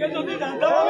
ਅੱਗੇ ਤੋਂ ਨਹੀਂ ਜਾਂਦਾ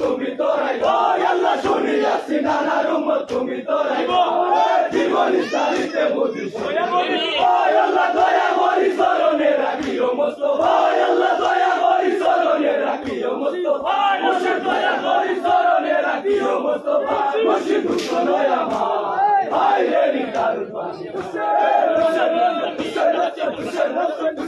তুমি তোরাইব আল্লাহ শুনিয়াছি নানা রুম তুমি তোরাইব জীবন চালিতে বুঝিস আল্লাহ দয়া করি স্মরণে রাখিও মস্ত ভাই আল্লাহ দয়া করি স্মরণে রাখিও মস্ত ভাই মুর্শিদ দয়া করি স্মরণে রাখিও মস্ত ভাই মুর্শিদ হুসেন আমার ভাই রে নিকার পাশে হুসেন হুসেন হুসেন হুসেন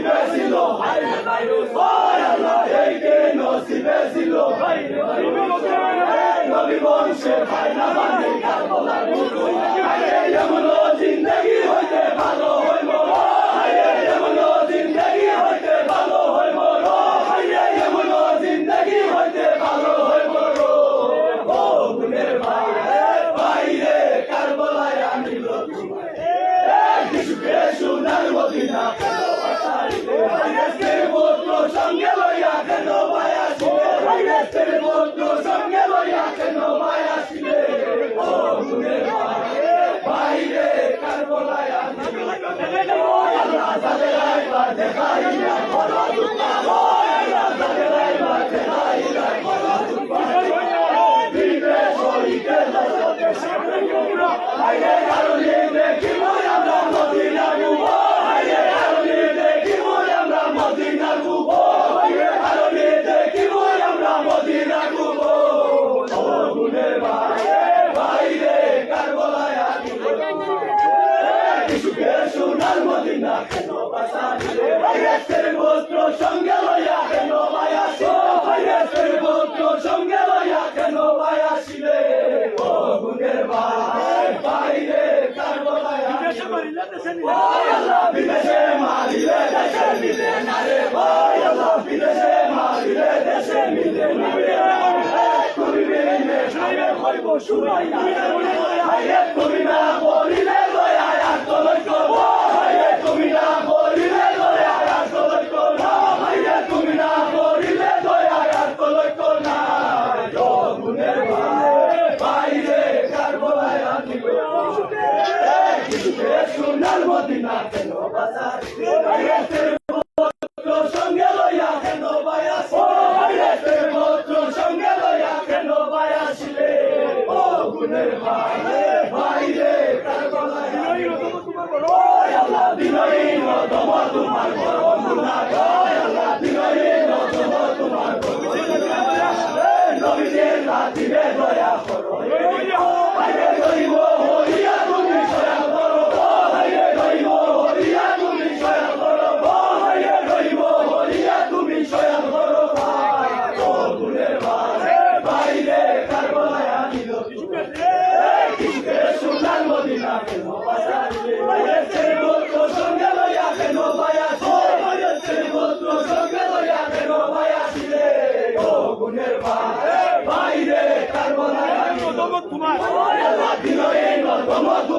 নসিবে ছিল হাইরে ভাইরাস ওরে আল্লাহ এই কে নসিবে ছিল হইতে ভালো হইতে Radicalismo! কে সোনার মদিনা কেন পাশান রে ভাইয়াসের গোত্র সঙ্গে লইয়া কেন ভাইয়াস ভাইয়াসের গোত্র সঙ্গে লইয়া কেন ভাইয়াসিলে ও গুণের ভাই বাইরে কারবালায় বিদেশে মারিলে দেশে নিলে আল্লাহ বিদেশে মারিলে দেশে নিলে না রে ভাই আল্লাহ বিদেশে মারিলে দেশে নিলে না রে কবি মেরে মেরে হইব সুরাই না রে কবি না বলিলে তোমার তোমার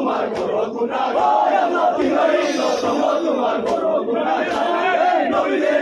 তোমার বড় গুণাগার। নবীদের